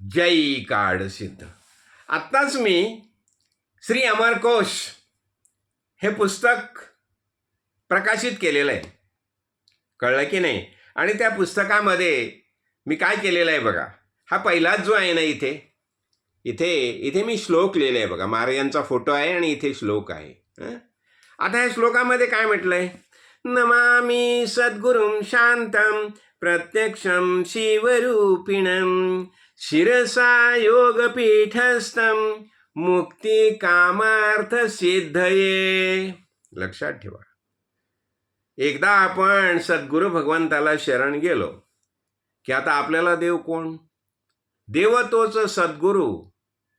जय काड सिद्ध. आत्ताच मी श्री अमरकोश हे पुस्तक प्रकाशित केलेलं आहे. कळलं की नाही? आणि त्या पुस्तकामध्ये मी काय केलेलं आहे बघा. हा पहिलाच जो आहे ना इथे इथे इथे मी श्लोक लिहिलं आहे बघा. महाराजांचा फोटो आहे आणि इथे श्लोक आहे. आता या श्लोकामध्ये काय म्हटलं आहे नमामी सद्गुरुं शांतम प्रत्यक्षं शिवरूपिणम शिरसा योगपीठस्थं मुक्ती कामार्थ सिद्धये लक्षात ठेवा. एकदा आपण सद्गुरू भगवंताला शरण गेलो की आता आपल्याला देव कोण? देव तोच सद्गुरू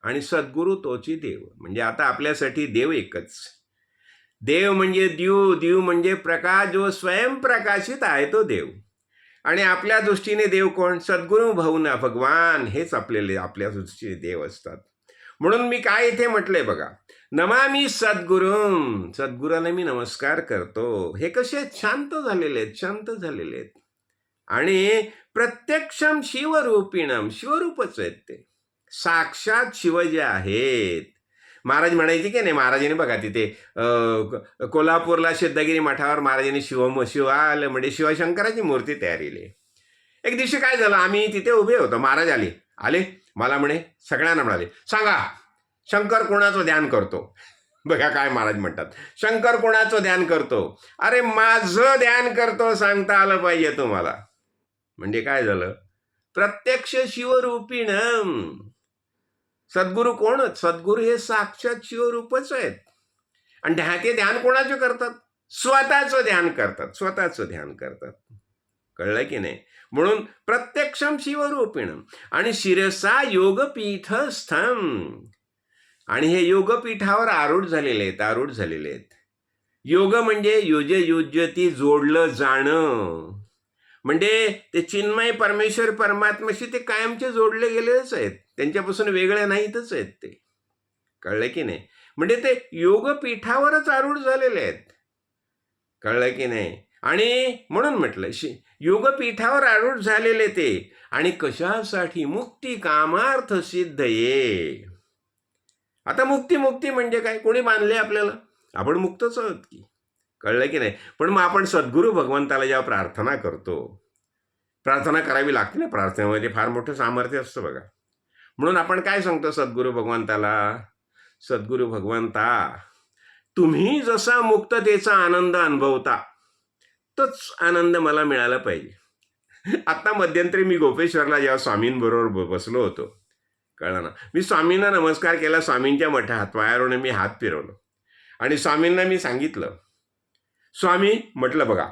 आणि सद्गुरू तोची देव. म्हणजे आता आपल्यासाठी देव एकच. देव म्हणजे द्यू द्यू म्हणजे प्रकाश जो स्वयंप्रकाशित आहे तो देव. आणि आपल्या दृष्टीने देव कोण? सद्गुरू भाऊना भगवान हेच आपले आपल्या दृष्टीने देव असतात. म्हणून मी काय इथे म्हटलंय बघा नमामी सद्गुरूम सद्गुरूला मी नमस्कार करतो. हे कसे शांत झालेले आहेत शांत झालेले आहेत. आणि प्रत्यक्षम शिवरूपिणम शिवरूपच आहेत ते. साक्षात शिव जे आहेत महाराज म्हणायचे की नाही महाराजांनी बघा तिथे अं, कोल्हापूरला सिद्धगिरी मठावर महाराजांनी शिव शिवाल म्हणजे शिवशंकराची मूर्ती तयार केली. एक दिवशी काय झालं आम्ही तिथे उभे होतो महाराज आले. आले? मला म्हणे सगळ्यांना म्हणाले सांगा शंकर कोणाचं ध्यान करतो? बघा काय महाराज म्हणतात. शंकर कोणाचं ध्यान करतो? अरे माझं ध्यान करतो सांगता आलं पाहिजे तुम्हाला. म्हणजे काय झालं? प्रत्यक्ष शिवरूपीणम सद्गुरू कोणच सद्गुरू हे साक्षात शिवरूपच आहेत. आणि ध्या ते ध्यान कोणाचे करतात? स्वतःचं ध्यान करतात. स्वतःचं ध्यान करतात. कळलं की नाही? म्हणून प्रत्यक्षम शिवरूपिणम. आणि शिरसा योगपीठ स्थम आणि हे योगपीठावर आरूढ झालेले आहेत आरूढ झालेले आहेत. योग म्हणजे युज युज्य ती जोडलं जाणं. म्हणजे ते चिन्मय परमेश्वर परमात्म्याशी ते कायमचे जोडले गेलेच आहेत. त्यांच्यापासून वेगळ्या नाहीतच आहेत ते. कळलं की नाही? म्हणजे ते योगपीठावरच आरूढ झालेले आहेत. कळलं की नाही? आणि म्हणून म्हटलं शि योगपीठावर आरूढ झालेले ते. आणि कशासाठी? मुक्ती कामार्थ सिद्ध ये. आता मुक्ती मुक्ती म्हणजे काय? कोणी बांधले आपल्याला? आपण मुक्तच आहोत की? कळलं की नाही? पण मग आपण सद्गुरू भगवंताला जेव्हा प्रार्थना करतो प्रार्थना करावी लागते ना? प्रार्थनेमध्ये फार मोठं सामर्थ्य असतं बघा. म्हणून आपण काय सांगतो सद्गुरू भगवंताला? सद्गुरू भगवंता तुम्ही जसा मुक्ततेचा आनंद अनुभवता तोच आनंद मला मिळाला पाहिजे. आत्ता मध्यंतरी मी गोपेश्वरला जेव्हा स्वामींबरोबर बसलो होतो. कळलं ना? मी स्वामींना नमस्कार केला स्वामींच्या मठात पायावरून मी हात फिरवलो. आणि स्वामींना मी सांगितलं स्वामी म्हटलं बघा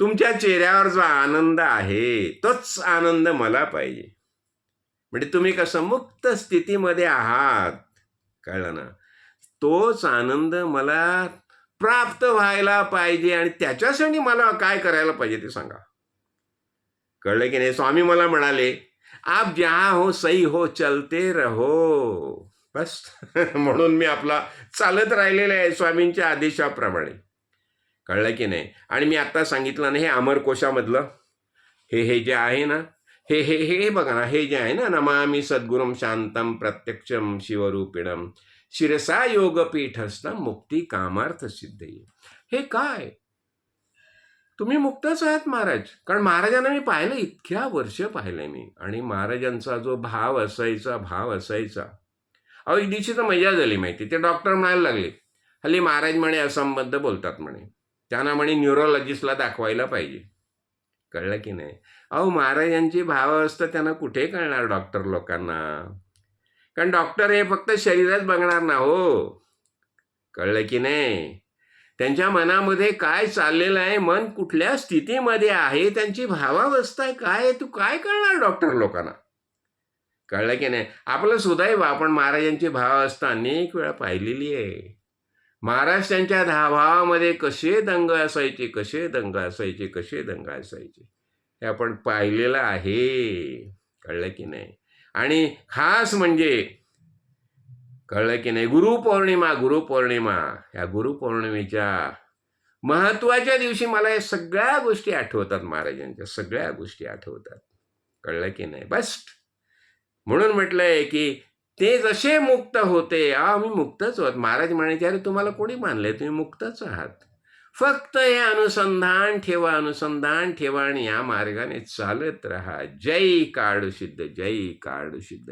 तुमच्या चेहऱ्यावर जो आनंद आहे तोच आनंद मला पाहिजे. म्हणजे तुम्ही कसं मुक्त स्थितीमध्ये आहात. कळलं ना? तोच आनंद मला प्राप्त व्हायला पाहिजे आणि त्याच्यासाठी मला काय करायला पाहिजे ते सांगा. कळलं की नाही? स्वामी मला म्हणाले आप जहा हो सही हो चलते रहो. बस. म्हणून मी आपला चालत राहिलेला आहे स्वामींच्या आदेशाप्रमाणे. कळलं की नाही? आणि मी आत्ता सांगितलं ना हे अमरकोशामधलं. हे हे जे आहे ना हे हे हे हे बघा ना हे जे आहे ना नमामी सद्गुरुम शांतम प्रत्यक्षम शिवरूपिणम शिरसा योगपीठस्थ मुक्ती कामार्थ सिद्धी हे काय? तुम्ही मुक्तच आहात महाराज. कारण महाराजांना मी पाहिलं इतक्या वर्ष पाहिले मी. आणि महाराजांचा जो भाव असायचा भाव असायचा. अहो एक दिवशी तर मजा झाली माहिती. ते डॉक्टर म्हणायला लागले. हल्ली महाराज म्हणे असंबद्ध बोलतात म्हणे. त्यांना म्हणे न्युरोलॉजिस्टला दाखवायला पाहिजे. कळलं की नाही? अहो महाराजांची भाव असतं त्यांना कुठे कळणार डॉक्टर लोकांना? कारण डॉक्टर हे फक्त शरीरच बघणार ना हो. कळलं की नाही? त्यांच्या मनामध्ये काय चाललेलं आहे? मन कुठल्या स्थितीमध्ये आहे? त्यांची भावावस्था आहे काय आहे? तू काय कळणार डॉक्टर लोकांना? कळलं की नाही? आपलं सुदैव आपण महाराजांची भावावस्था अनेक वेळा पाहिलेली आहे. महाराष्ट्रांच्या त्यांच्या कसे दंग असायचे कसे दंग असायचे कसे दंग असायचे हे आपण पाहिलेलं आहे. कळलं की नाही? आणि खास म्हणजे कळलं की नाही? गुरुपौर्णिमा गुरुपौर्णिमा. या गुरुपौर्णिमेच्या महत्त्वाच्या दिवशी मला या सगळ्या गोष्टी आठवतात महाराजांच्या सगळ्या गोष्टी आठवतात. कळलं की नाही? बस्ट. म्हणून म्हटलंय की ते जसे मुक्त होते आम्ही मुक्तच आहोत महाराज म्हणायचे अरे तुम्हाला कोणी मानलंय? तुम्ही मुक्तच आहात. फक्त हे अनुसंधान ठेवा अनुसंधान ठेवा आणि या मार्गाने चालत राहा. जय काळू सिद्ध जय काळू सिद्ध.